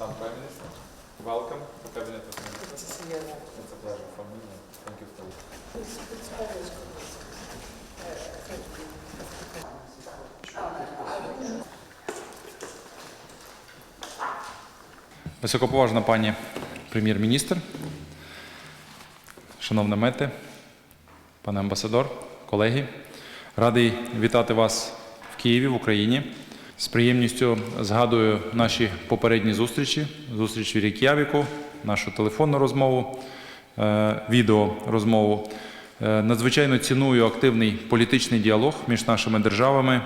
Madam Prime Minister, welcome to Cabinet of Ministers. It's a pleasure for me. Thank you for Високоповажна пані прем'єр-міністр, шановна мети, пане амбасадор, колеги, радий вітати вас в Києві, в Україні. З приємністю згадую наші попередні зустрічі, зустріч в Рік'явіку, нашу телефонну розмову, е, відеорозмову. Е, Надзвичайно ціную активний політичний діалог між нашими державами.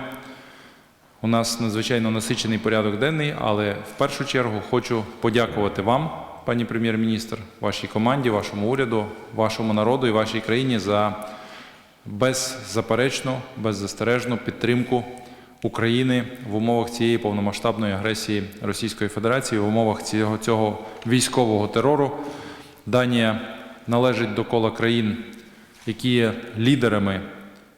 У нас надзвичайно насичений порядок денний, але в першу чергу хочу подякувати вам, пані прем'єр-міністр, вашій команді, вашому уряду, вашому народу і вашій країні за беззаперечну, беззастережну підтримку України в умовах цієї повномасштабної агресії Російської Федерації, в умовах цього, цього військового терору. Данія належить до кола країн, які є лідерами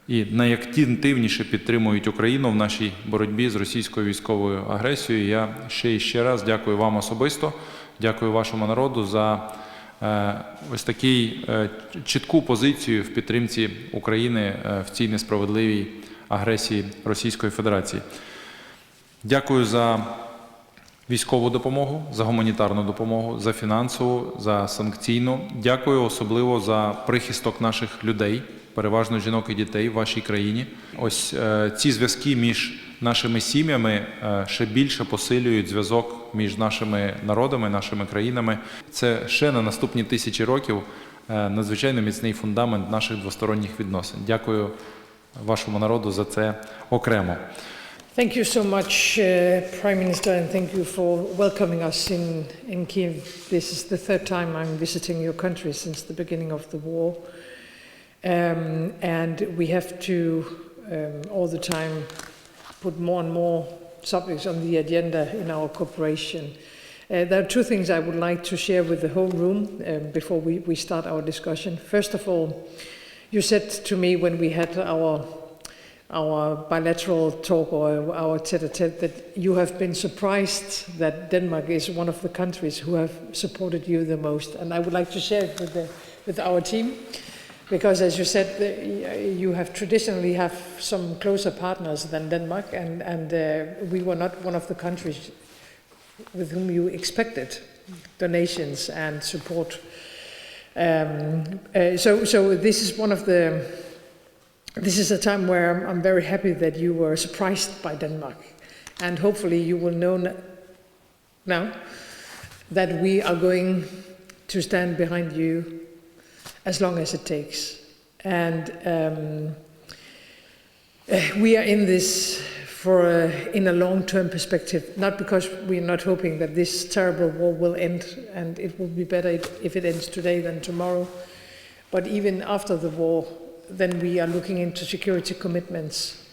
і найактивніше підтримують Україну в нашій боротьбі з російською військовою агресією. Я ще і ще раз дякую вам особисто, дякую вашому народу за е, ось такий е, чітку позицію в підтримці України е, в цій несправедливій агресії Російської Федерації. Дякую за військову допомогу, за гуманітарну допомогу, за фінансову, за санкційну. Дякую особливо за прихисток наших людей, переважно жінок і дітей в вашій країні. Ось е, ці зв'язки між нашими сім'ями е, ще більше посилюють зв'язок між нашими народами, нашими країнами. Це ще на наступні тисячі років е, надзвичайно міцний фундамент наших двосторонніх відносин. Дякую вашому народу за це окремо. Thank you so much, uh, Prime Minister, and thank you for welcoming us in, in Kiev. This is the third time I'm visiting your country since the beginning of the war. Um, and we have to um, all the time put more and more subjects on the agenda in our cooperation. Uh, there are two things I would like to share with the whole room um, before we, we start our discussion. First of all, you said to me when we had our our bilateral talk or our tete-a-tete that you have been surprised that Denmark is one of the countries who have supported you the most. And I would like to share it with, the, with our team because as you said, you have traditionally have some closer partners than Denmark and, and uh, we were not one of the countries with whom you expected donations and support. Um, uh, so, so this is one of the this is a time where I'm, I'm very happy that you were surprised by Denmark. And hopefully, you will know now that we are going to stand behind you as long as it takes. And um, eh, we are in this for a, in a long-term perspective, not because we are not hoping that this terrible war will end and it will be better if it ends today than tomorrow, but even after the war, then we are looking into security commitments